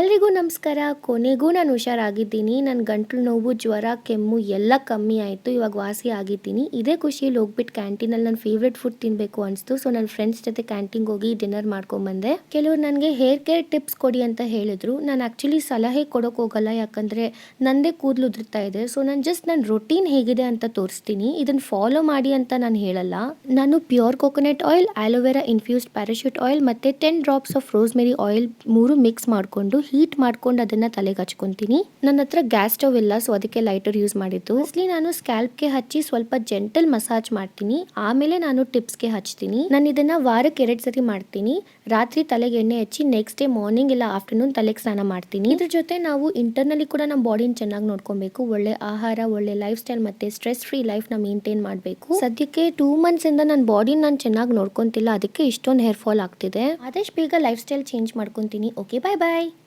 ಎಲ್ರಿಗೂ ನಮಸ್ಕಾರ. ಕೊನೆಗೂ ನಾನು ಹುಷಾರಾಗಿದ್ದೀನಿ. ನನ್ನ ಗಂಟಲು ನೋವು, ಜ್ವರ, ಕೆಮ್ಮು ಎಲ್ಲ ಕಮ್ಮಿ ಆಯಿತು. ಇವಾಗ ವಾಸಿ ಆಗಿದ್ದೀನಿ. ಇದೇ ಖುಷಿಯಲ್ಲಿ ಹೋಗ್ಬಿಟ್ಟು ಕ್ಯಾಂಟೀನಲ್ಲಿ ನನ್ನ ಫೇವ್ರೆಟ್ ಫುಡ್ ತಿನ್ನಬೇಕು ಅನಿಸ್ತು. ಸೊ ನನ್ನ ಫ್ರೆಂಡ್ಸ್ ಜೊತೆ ಕ್ಯಾಂಟೀನ್ಗೆ ಹೋಗಿ ಡಿನ್ನರ್ ಮಾಡ್ಕೊಂಬಂದೆ. ಕೆಲವರು ನನಗೆ ಹೇರ್ ಕೇರ್ ಟಿಪ್ಸ್ ಕೊಡಿ ಅಂತ ಹೇಳಿದ್ರು. ನಾನು ಆ್ಯಕ್ಚುಲಿ ಸಲಹೆ ಕೊಡೋಕೆ ಹೋಗಲ್ಲ. ಯಾಕಂದರೆ ನಂದೇ ಕೂದಲು ಉದುರ್ತಾ ಇದೆ. ಸೊ ನಾನು ಜಸ್ಟ್ ನನ್ನ ರೊಟೀನ್ ಹೇಗಿದೆ ಅಂತ ತೋರಿಸ್ತೀನಿ. ಇದನ್ನು ಫಾಲೋ ಮಾಡಿ ಅಂತ ನಾನು ಹೇಳಲ್ಲ. ನಾನು pure coconut oil aloe vera infused Parachute oil ಮತ್ತು ten drops of rosemary oil ಮೂರು ಮಿಕ್ಸ್ ಮಾಡಿಕೊಂಡು ಹೀಟ್ ಮಾಡ್ಕೊಂಡು ಅದನ್ನು ತಲೆಗೆ ಹಚ್ಕೊತೀನಿ. ನನ್ನ ಹತ್ರ ಗ್ಯಾಸ್ ಸ್ಟವ್ ಇಲ್ಲ ಸೊ ಅದಕ್ಕೆ ಲೈಟರ್ ಯೂಸ್ ಮಾಡಿದ್ದು. ಮೋಸ್ಟ್ಲಿ ನಾನು ಸ್ಕ್ಯಾಲ್ಪ್ಗೆ ಹಚ್ಚಿ ಸ್ವಲ್ಪ ಜೆಂಟಲ್ ಮಸಾಜ್ ಮಾಡ್ತೀನಿ. ಆಮೇಲೆ ನಾನು ಟಿಪ್ಸ್ಗೆ ಹಚ್ತೀನಿ. ನಾನು ಇದನ್ನ ವಾರಕ್ಕೆ ಎರಡು ಸರಿ ಮಾಡ್ತೀನಿ. ರಾತ್ರಿ ತಲೆಗೆ ಎಣ್ಣೆ ಹಚ್ಚಿ ನೆಕ್ಸ್ಟ್ ಡೇ ಮಾರ್ನಿಂಗ್ ಇಲ್ಲ ಆಫ್ಟರ್ನೂನ್ ತಲೆಗೆ ಸ್ನಾನ ಮಾಡ್ತೀನಿ. ಇದ್ರ ಜೊತೆ ನಾವು ಇಂಟರ್ನಲಿ ಕೂಡ ನಮ್ಮ ಬಾಡಿನ ಚೆನ್ನಾಗಿ ನೋಡ್ಕೊಬೇಕು. ಒಳ್ಳೆ ಆಹಾರ, ಒಳ್ಳೆ ಲೈಫ್ ಸ್ಟೈಲ್ ಮತ್ತೆ ಸ್ಟ್ರೆಸ್ ಫ್ರೀ ಲೈಫ್ನ ಮೇಂಟೈನ್ ಮಾಡಬೇಕು. ಸದ್ಯಕ್ಕೆ ಟೂ ಮಂತ್ಸ್ ಇಂದ ನನ್ನ ಬಾಡಿ ನಾನು ಚೆನ್ನಾಗಿ ನೋಡ್ಕೊಂತಿಲ್ಲ. ಅದಕ್ಕೆ ಇಷ್ಟೊಂದು ಹೇರ್ ಫಾಲ್ ಆಗ್ತಿದೆ. ಆದಷ್ಟು ಬೇಗ life style change ಮಾಡ್ಕೊಂತೀನಿ. Okay bye bye